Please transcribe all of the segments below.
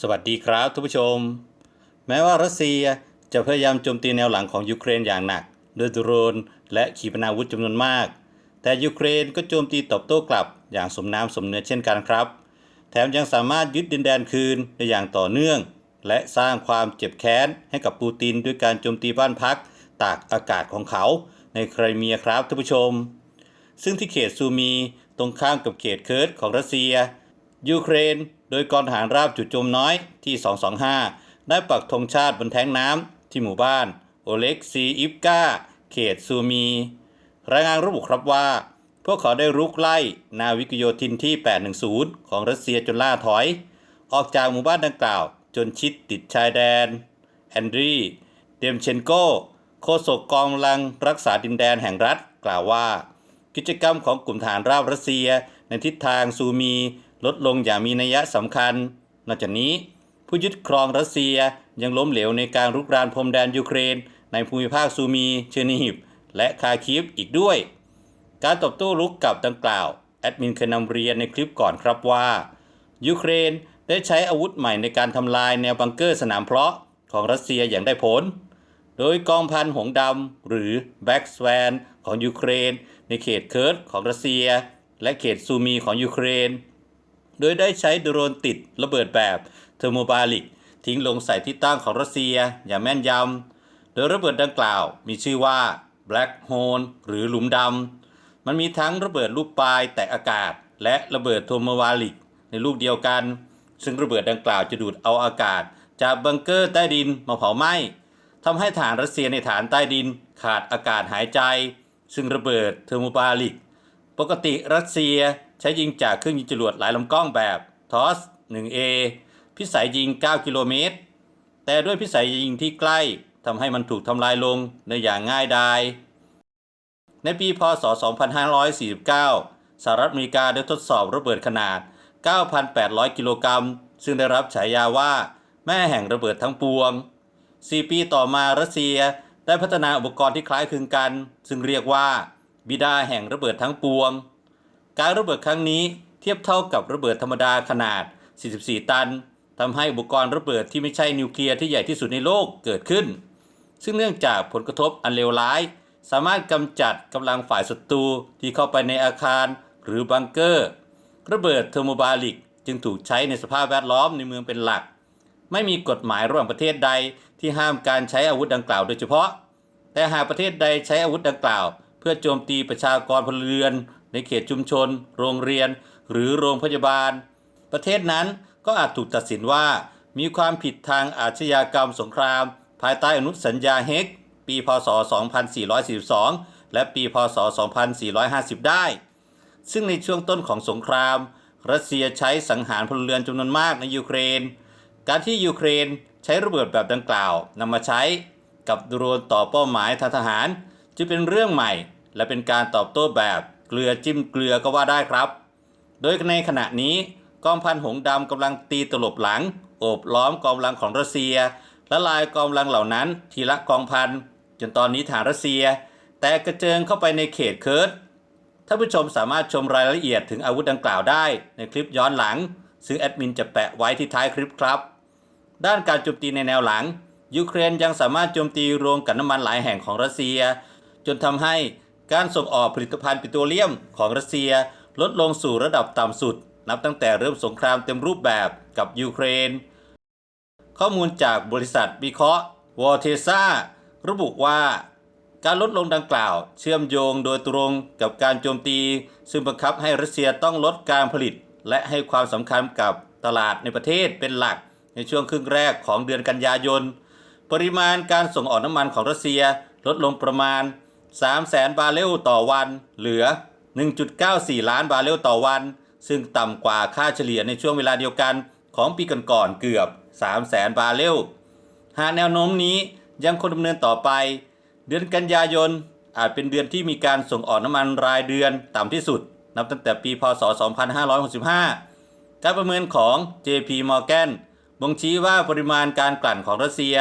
สวัสดีครับทุกผู้ชม แม้ว่ารัสเซียจะพยายามโจมตีแนวหลังของยูเครนอย่างหนักด้วยโดรนและขีปนาวุธจำนวนมาก แต่ยูเครนก็โจมตีตอบโต้กลับอย่างสมน้ำสมเนื้อเช่นกันครับ แถมยังสามารถยึดดินแดนคืนได้อย่างต่อเนื่อง และสร้างความเจ็บแค้นให้กับปูตินด้วยการโจมตีบ้านพัก ตากอากาศของเขาในไครเมียครับท่านผู้ชม ซึ่งที่เขตซูมีตรงข้ามกับเขตเคิร์ดของรัสเซีย ยูเครน ดยกองทหารราบจุดโจมน้อยที่ 225 ได้ปักธงชาติบนแท้งน้ำที่หมู่บ้าน โอเล็กซีอิฟกาเขตซูมี รายงานระบุครับว่า พวกเขาได้รุกไล่นาวิกโยธินที่ 810 ของรัสเซียจนล่าถอย ออกจากหมู่บ้านดังกล่าว จนชิดติดชายแดน แอนดรีเดมเชนโกโฆษกกองกำลังรักษาดินแดนแห่งรัฐกล่าวว่า กิจกรรมของกลุ่มฐานราบรัสเซียในทิศทางซูมี ลดลงอย่างมีนัยสำคัญ นอกจากนี้ ผู้ยึดครองรัสเซียยังล้มเหลวในการรุกรานพรมแดนยูเครน ในภูมิภาคซูมีเชนิฮิบและคาคิฟอีกด้วย การตอบโต้รุกกับดังกล่าวแอดมินเคยนำเรียนในคลิปก่อนครับว่ายูเครนได้ใช้อาวุธใหม่ในการทำลายแนวบังเกอร์สนามเพาะของรัสเซียอย่างได้ผล โดยกองพันหงส์ดำหรือแบ็กสแวนของยูเครน ในเขตเคิร์ดของรัสเซีย และเขตซูมีของยูเครน โดยได้ใช้โดรนติดระเบิดแบบเทอร์โมบาลิก ทิ้งลงใส่ที่ตั้งของรัสเซียอย่างแม่นยำ โดยระเบิดดังกล่าวมีชื่อว่า Black Hole หรือหลุมดำ มันมีทั้งระเบิดลูกปลายแตกอากาศ และระเบิดโทโมบาลิกในลูกเดียวกัน ซึ่งระเบิดดังกล่าวจะดูดเอาอากาศ จากบังเกอร์ใต้ดินมาเผาไหม้ทำให้ฐานรัสเซียในฐานใต้ดินขาดอากาศหายใจ ซึ่งระเบิดเทอร์โมบาลิก ปกติรัสเซียใช้ยิงจากเครื่องยิงจรวดหลายลำกล้องแบบทอส 1A พิสัยยิง 9 กิโลเมตร แต่ด้วยพิสัยยิงที่ใกล้ทำให้มันถูกทำลายลงในอย่างง่ายดาย ในปีพศ 2549 สหรัฐอเมริกาได้ทดสอบระเบิดขนาด 9,800 กิโลกรัม ซึ่งได้รับฉายาว่าแม่แห่งระเบิดทั้งปวง 4 ปีต่อมารัสเซียได้พัฒนาอุปกรณ์ที่คล้ายคลึงกัน ซึ่งเรียกว่า บิดาแห่งระเบิดทั้งปวง การระเบิดครั้งนี้เทียบเท่ากับระเบิดธรรมดาขนาด 44 ตันทำให้อุปกรณ์ระเบิดที่ไม่ใช่นิวเคลียร์ที่ใหญ่ที่สุดในโลกเกิดขึ้น ซึ่งเนื่องจากผลกระทบอันเลวร้าย สามารถกำจัดกำลังฝ่ายศัตรูที่เข้าไปในอาคารหรือบังเกอร์ ระเบิดเทอร์โมบาลิกจึงถูกใช้ในสภาพแวดล้อมในเมืองเป็นหลัก ไม่มีกฎหมายระหว่างประเทศใดที่ห้ามการใช้อาวุธดังกล่าวโดยเฉพาะ แต่หากประเทศใดใช้อาวุธดังกล่าว พื่อโจมตีประชากรพลเรือน ในเขตชุมชน โรงเรียน หรือโรงพยาบาล ประเทศนั้นก็อาจถูกตัดสินว่า มีความผิดทางอาชญากรรมสงคราม ภายใต้อนุสัญญาเฮกปีพศ 2442 และปีพศ 2450 ได้ ซึ่งในช่วงต้นของสงคราม รัสเซียใช้สังหารพลเรือนจำนวนมากในยูเครน การที่ยูเครนใช้ระเบิดแบบดังกล่าวนำมาใช้กับโดรนต่อเป้าหมายทางทหารจึงเป็นเรื่องใหม่ และเป็นการตอบโต้แบบเกลือจิ้มเกลือก็ว่าได้ครับ โดยในขณะนี้กองพันหงดำกำลังตีตลบหลัง โอบล้อมกองกำลังของรัสเซียและลายกองกำลังเหล่านั้นทีละกองพันจนตอนนี้ฐานรัสเซีย แต่กระเจิงเข้าไปในเขตเคิร์ดท่านผู้ชมสามารถชมรายละเอียดถึงอาวุธดังกล่าวได้ในคลิปย้อนหลัง ซึ่งแอดมินจะแปะไว้ที่ท้ายคลิปครับ ด้านการโจมตีในแนวหลัง ยูเครนยังสามารถโจมตีโรงกลั่นน้ำมันหลายแห่งของรัสเซีย จนทำให้ การส่งออกผลิตภัณฑ์ปิโตรเลียมของรัสเซียลดลงสู่ระดับต่ำสุด นับตั้งแต่เริ่มสงครามเต็มรูปแบบกับยูเครน ข้อมูลจากบริษัทวิเคราะห์วอเทซ่าระบุว่า การลดลงดังกล่าว เชื่อมโยงโดยตรงกับการโจมตี ซึ่งบังคับให้รัสเซียต้องลดการผลิต และให้ความสำคัญกับตลาดในประเทศเป็นหลักในช่วงครึ่งแรกของเดือนกันยายน ปริมาณการส่งออกน้ำมันของรัสเซียลดลงประมาณ 3 0 0แสนบาร์เรลต่อวัน เหลือ 1.94 ล้านบาร์เรลต่อวัน ซึ่งต่ำกว่าค่าเฉลี่ยในช่วงเวลาเดียวกันของปีก่อนๆเกือบ 3 0 0แสนบาร์เรล หากแนวโน้มนี้ยังคงดำเนินต่อไป เดือนกันยายนอาจเป็นเดือนที่มีการส่งออกน้ำมันรายเดือนต่ำที่สุด นับตั้งแต่ปีพศ 2565 การประเมินของ JP Morgan บ่งชี้ว่าปริมาณการกลั่นของรัสเซีย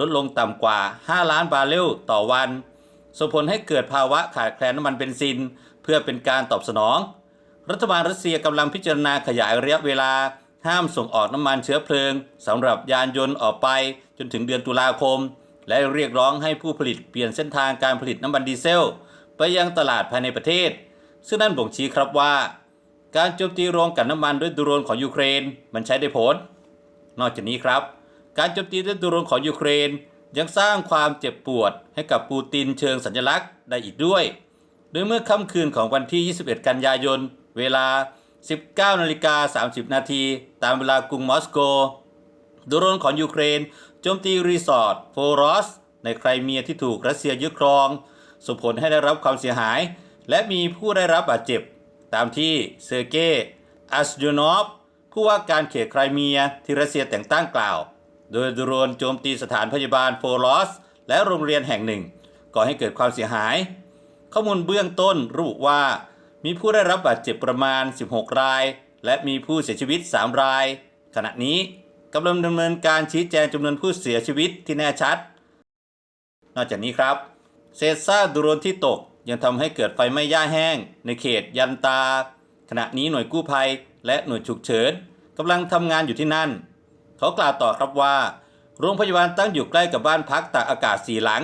ลดลงต่ำกว่า 5 ล้านบาร์เรลต่อวัน ส่งผลให้เกิดภาวะขาดแคลนน้ำมันเบนซิน เพื่อเป็นการตอบสนอง รัฐบาลรัสเซียกำลังพิจารณาขยายระยะเวลา ห้ามส่งออกน้ำมันเชื้อเพลิงสำหรับยานยนต์ออกไปจนถึงเดือนตุลาคม และเรียกร้องให้ผู้ผลิตเปลี่ยนเส้นทางการผลิตน้ำมันดีเซล ไปยังตลาดภายในประเทศ ซึ่งนั่นบ่งชี้ครับว่า การโจมตีโรงกลั่นน้ำมันด้วยโดรนของยูเครน มันใช้ได้ผล นอกจากนี้ครับ การโจมตีด้วยโดรนของยูเครน ยังสร้างความเจ็บปวดให้กับปูตินเชิงสัญลักษณ์ได้อีกด้วย โดยเมื่อค่ำคืนของวันที่ 21 กันยายน เวลา 19นาฬิกา30 นาทีตามเวลากรุงมอสโกโดรนของยูเครนโจมตีรีสอร์ทโฟรอส ในไครเมียที่ถูกรัสเซียยึดครอง ส่งผลให้ได้รับความเสียหาย และมีผู้ได้รับบาดเจ็บ ตามที่เซอร์เกย์อัสยูนอฟผู้ว่าการเขตไครเมียที่รัสเซียแต่งตั้งกล่าว โดยโดรนโจมตีสถานพยาบาลโฟรอสและโรงเรียนแห่งหนึ่ง ก่อให้เกิดความเสียหาย ข้อมูลเบื้องต้นระบุว่า มีผู้ได้รับบาดเจ็บประมาณ 16 ราย และมีผู้เสียชีวิต 3 ราย ขณะนี้กำลังดำเนินการชี้แจงจำนวนผู้เสียชีวิตที่แน่ชัด นอกจากนี้ครับ เศษซากโดรนที่ตกยังทำให้เกิดไฟไหม้หญ้าแห้ง ในเขตยันตา ขณะนี้หน่วยกู้ภัย และหน่วยฉุกเฉินกำลังทำงานอยู่ที่นั่น เขากล่าวต่อครับว่า โรงพยาบาลตั้งอยู่ใกล้กับบ้านพักตากอากาศสีหลัง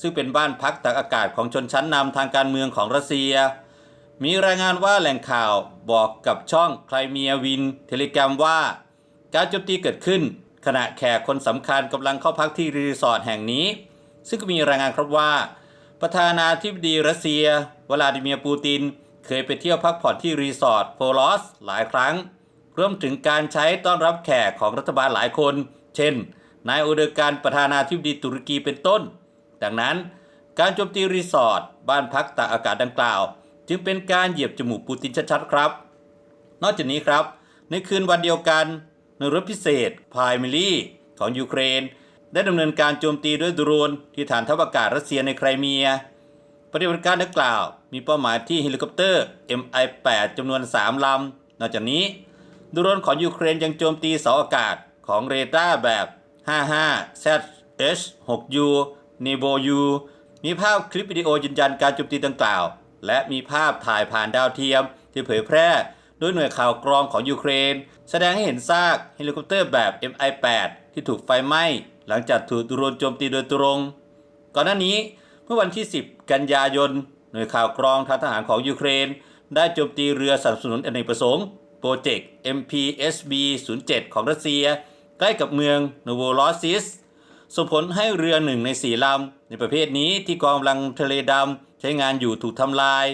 ซึ่งเป็นบ้านพักตากอากาศของชนชั้นนำทางการเมืองของรัสเซีย มีรายงานว่าแหล่งข่าวบอกกับช่องไครเมียวิน เทเลกรมว่า การโจมตีเกิดขึ้น ขณะแขกคนสำคัญกำลังเข้าพักที่รีสอร์ทแห่งนี้ ซึ่งก็มีรายงานครับว่า ประธานาธิบดีรัสเซียวลาดิเมียร์ปูติน เคยไปเที่ยวพักผ่อนที่รีสอร์ทโฟลอสหลายครั้ง รวมถึงการใช้ต้อนรับแขกของรัฐบาลหลายคน เช่น นายอเดการประธานาธิบดีตุรกีเป็นต้น ดังนั้น การโจมตีรีสอร์ทบ้านพักตากอากาศดังกล่าว จึงเป็นการเหยียบจมูกปูตินชัดๆครับ นอกจากนี้ครับ ในคืนวันเดียวกันหน่วยรบพิเศษพายมิลี่ของยูเครน ได้ดำเนินการโจมตีด้วยโดรนที่ฐานทัพอากาศรัสเซียในไครเมีย ปฏิบัติการดังกล่าว มีเป้าหมายที่เฮลิคอปเตอร์ MI-8 จำนวน 3 ลำ นอกจากนี้ ดรนของยูเครนยังโจมตีเสาอากาศของเรดาร์แบบ 55ZH6U n e b o U มีภาพคลิปวิดีโอยืนยันการโจมตีดังกล่าว และมีภาพถ่ายผ่านดาวเทียมที่เผยแพร่โดยหน่วยข่าวกรองของยูเครน แสดงให้เห็นซากเฮลิคอปเตอร์แบบ MI-8 ที่ถูกไฟไหม้ หลังจากถูกโดรนโจมตีโดยตรง ก่อนหน้านี้เมื่อวันที่ 10 กันยายน หน่วยข่าวกรองทางทหารของยูเครน ได้โจมตีเรือสนับสนุนอเนกประสงค์ โปรเจกต์ MPSB 07 ของรัสเซีย ใกล้กับเมืองโนโวลอซิสส่งผลให้เรือหนึ่งในสี่ลำในประเภทนี้ที่กองกำลังทะเลดำใช้งานอยู่ถูกทำลาย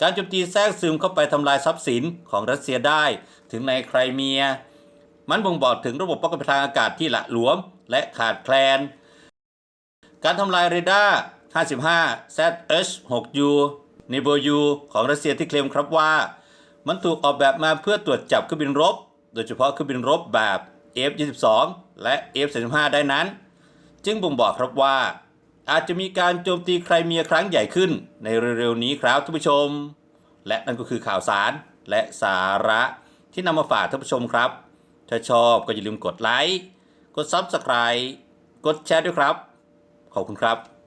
การโจมตีแทรกซึมเข้าไปทำลายทรัพย์สินของรัสเซียได้ถึงในไครเมีย มันบ่งบอกถึงระบบป้องกันทางอากาศที่หละหลวมและขาดแคลน การทำลายเรดาร์ 55 ZH6U n e b o U ของรัสเซียที่เคลมครับว่า มันถูกออกแบบมาเพื่อตรวจจับเครื่องบินรบ โดยเฉพาะเครื่องบินรบแบบ F-22 และ F-35 ได้นั้น จึงบ่งบอกครับว่า อาจจะมีการโจมตีใครเมียครั้งใหญ่ขึ้นในเร็วๆนี้ครับท่านผู้ชม และนั่นก็คือข่าวสารและสาระที่นำมาฝากท่านผู้ชมครับ ถ้าชอบก็อย่าลืมกดไลค์ กด Subscribe กดแชร์ด้วยครับ ขอบคุณครับ